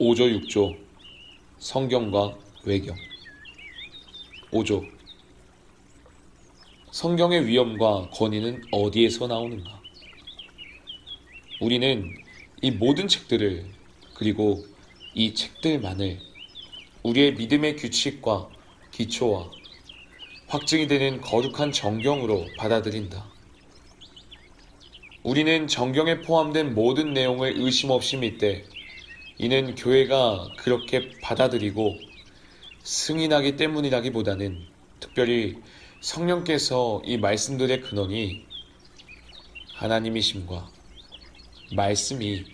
5조 6조 성경과 외경 5조 성경의 위엄과 권위는 어디에서 나오는가? 우리는 이 모든 책들을 그리고 이 책들만을 우리의 믿음의 규칙과 기초와 확증이 되는 거룩한 정경으로 받아들인다. 우리는 정경에 포함된 모든 내용을 의심 없이 믿되 이는 교회가 그렇게 받아들이고 승인하기 때문이라기보다는 특별히 성령께서 이 말씀들의 근원이 하나님이심과 말씀이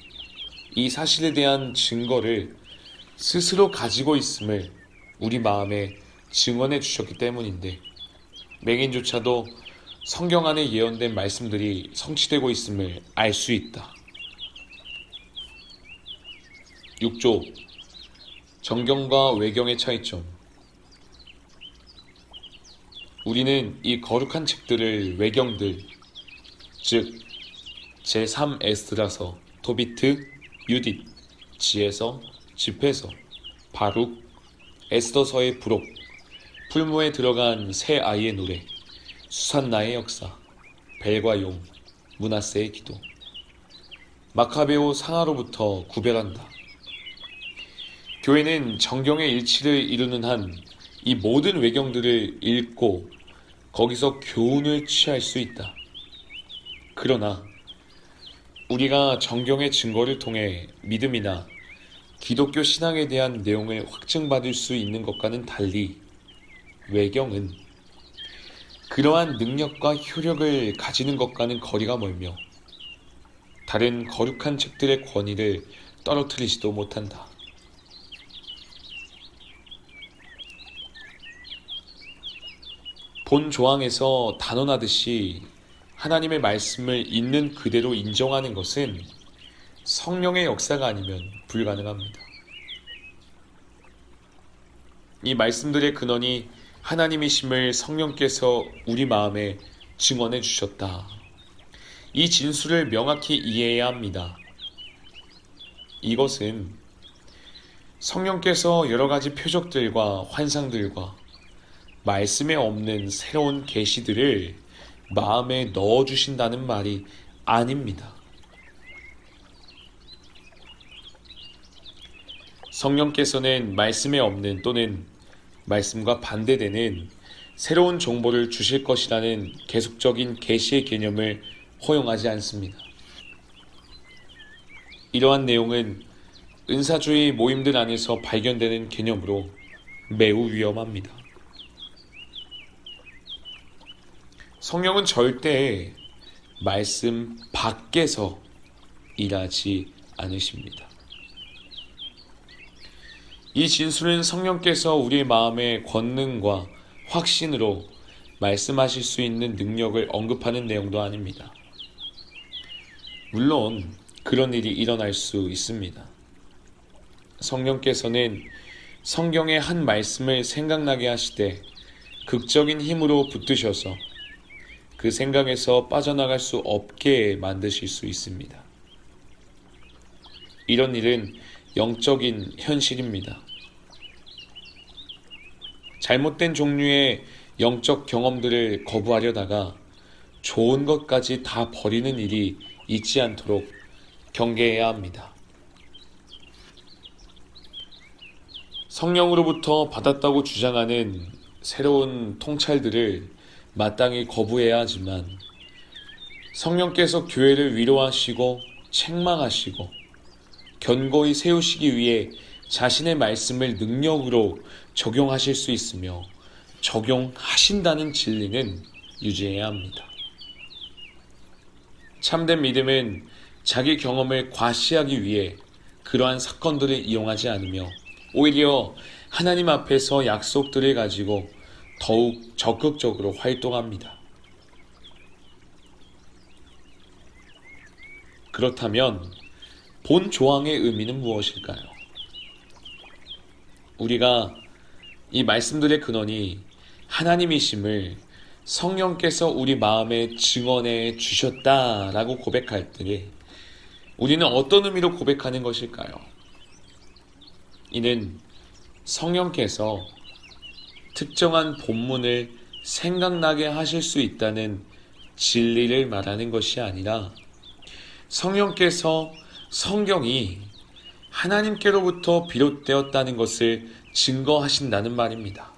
이 사실에 대한 증거를 스스로 가지고 있음을 우리 마음에 증언해 주셨기 때문인데 맹인조차도 성경 안에 예언된 말씀들이 성취되고 있음을 알 수 있다. 6조. 정경과 외경의 차이점. 우리는 이 거룩한 책들을 외경들 즉 제3 에스드라서 토비트 유딧 지에서 집회서 바룩 에스더서의 부록 풀무에 들어간 새 아이의 노래 수산나의 역사 벨과 용 문하세의 기도. 마카베오 상하로부터 구별한다. 교회는 정경의 일치를 이루는 한 이 모든 외경들을 읽고 거기서 교훈을 취할 수 있다. 그러나 우리가 정경의 증거를 통해 믿음이나 기독교 신앙에 대한 내용을 확증받을 수 있는 것과는 달리 외경은 그러한 능력과 효력을 가지는 것과는 거리가 멀며 다른 거룩한 책들의 권위를 떨어뜨리지도 못한다. 본 조항에서 단언하듯이 하나님의 말씀을 있는 그대로 인정하는 것은 성령의 역사가 아니면 불가능합니다. 이 말씀들의 근원이 하나님이심을 성령께서 우리 마음에 증언해 주셨다. 이 진술을 명확히 이해해야 합니다. 이것은 성령께서 여러 가지 표적들과 환상들과 말씀에 없는 새로운 계시들을 마음에 넣어 주신다는 말이 아닙니다. 성령께서는 말씀에 없는 또는 말씀과 반대되는 새로운 정보를 주실 것이라는 계속적인 계시의 개념을 허용하지 않습니다. 이러한 내용은 은사주의 모임들 안에서 발견되는 개념으로 매우 위험합니다. 성령은 절대 말씀 밖에서 일하지 않으십니다. 이 진술은 성령께서 우리의 마음의 권능과 확신으로 말씀하실 수 있는 능력을 언급하는 내용도 아닙니다. 물론 그런 일이 일어날 수 있습니다. 성령께서는 성경의 한 말씀을 생각나게 하시되 극적인 힘으로 붙드셔서 그 생각에서 빠져나갈 수 없게 만드실 수 있습니다. 이런 일은 영적인 현실입니다. 잘못된 종류의 영적 경험들을 거부하려다가 좋은 것까지 다 버리는 일이 있지 않도록 경계해야 합니다. 성령으로부터 받았다고 주장하는 새로운 통찰들을 마땅히 거부해야 하지만 성령께서 교회를 위로하시고 책망하시고 견고히 세우시기 위해 자신의 말씀을 능력으로 적용하실 수 있으며 적용하신다는 진리는 유지해야 합니다. 참된 믿음은 자기 경험을 과시하기 위해 그러한 사건들을 이용하지 않으며 오히려 하나님 앞에서 약속들을 가지고 더욱 적극적으로 활동합니다. 그렇다면 본 조항의 의미는 무엇일까요? 우리가 이 말씀들의 근원이 하나님이심을 성령께서 우리 마음에 증언해 주셨다라고 고백할 때 우리는 어떤 의미로 고백하는 것일까요? 이는 성령께서 특정한 본문을 생각나게 하실 수 있다는 진리를 말하는 것이 아니라 성령께서 성경이 하나님께로부터 비롯되었다는 것을 증거하신다는 말입니다.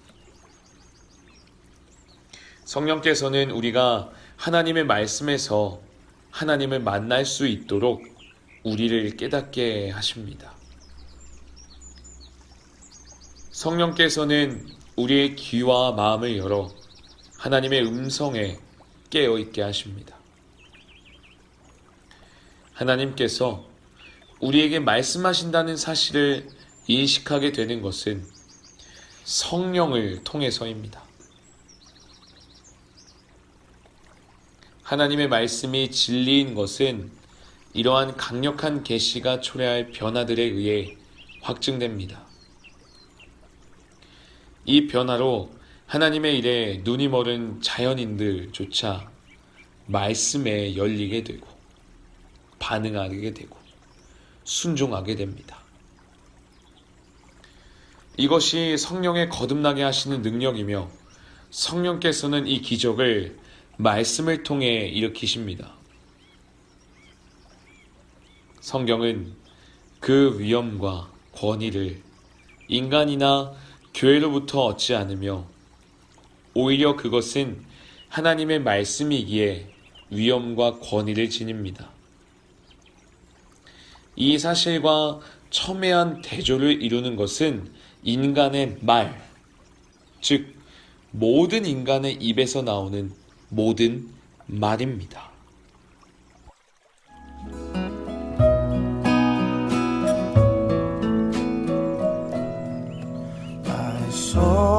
성령께서는 우리가 하나님의 말씀에서 하나님을 만날 수 있도록 우리를 깨닫게 하십니다. 성령께서는 우리의 귀와 마음을 열어 하나님의 음성에 깨어 있게 하십니다. 하나님께서 우리에게 말씀하신다는 사실을 인식하게 되는 것은 성령을 통해서입니다. 하나님의 말씀이 진리인 것은 이러한 강력한 계시가 초래할 변화들에 의해 확증됩니다. 이 변화로 하나님의 일에 눈이 멀은 자연인들조차 말씀에 열리게 되고 반응하게 되고 순종하게 됩니다. 이것이 성령의 거듭나게 하시는 능력이며 성령께서는 이 기적을 말씀을 통해 일으키십니다. 성경은 그 위엄과 권위를 인간이나 교회로부터 얻지 않으며 오히려 그것은 하나님의 말씀이기에 위엄과 권위를 지닙니다. 이 사실과 첨예한 대조를 이루는 것은 인간의 말, 즉 모든 인간의 입에서 나오는 모든 말입니다. soul.